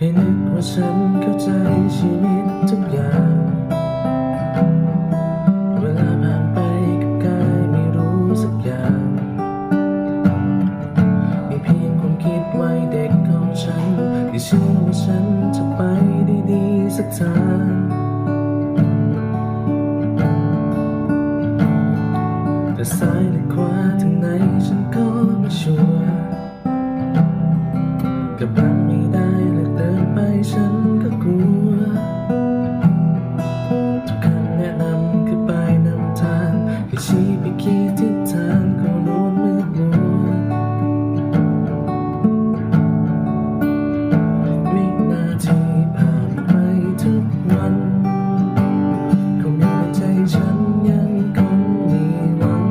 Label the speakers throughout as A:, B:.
A: เคยนึกว่าฉันเข้าใจชีวิตทุกอย่าง เวลาผ่านไปกับกายไม่รู้สักอย่าง มีเพียงความคิดไว้เด็กของฉันที่เชื่อว่าฉันจะไปได้ดีสักทางแต่ซ้าย ชี้ไปกี่ทิศทางก็ล้วนมืดมัววินาทีผ่านไปทุกวันคงมีในใจฉันยังคงมีหวัง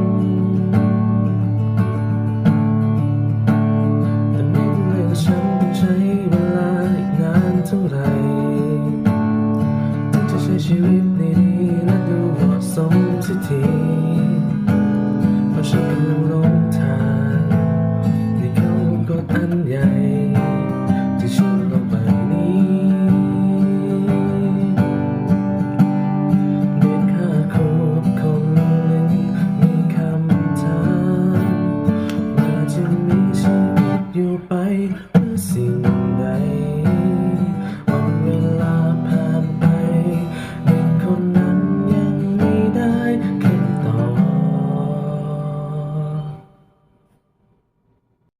A: แต่ไม่รู้เลยว่าฉันต้องใช้เวลาอีกนานเท่าไหร่ถึงจะใช้ชีวิตดีๆ สมสิทธิเพราะฉันกำลังลงทางในคำกดอันใหญ่ ที่ชื่อโลงไปนี้เด็กข้าครบคนหนึ่งมีคำถามว่าจะมีชีวิตอยู่ไปเพื่อสิ่ง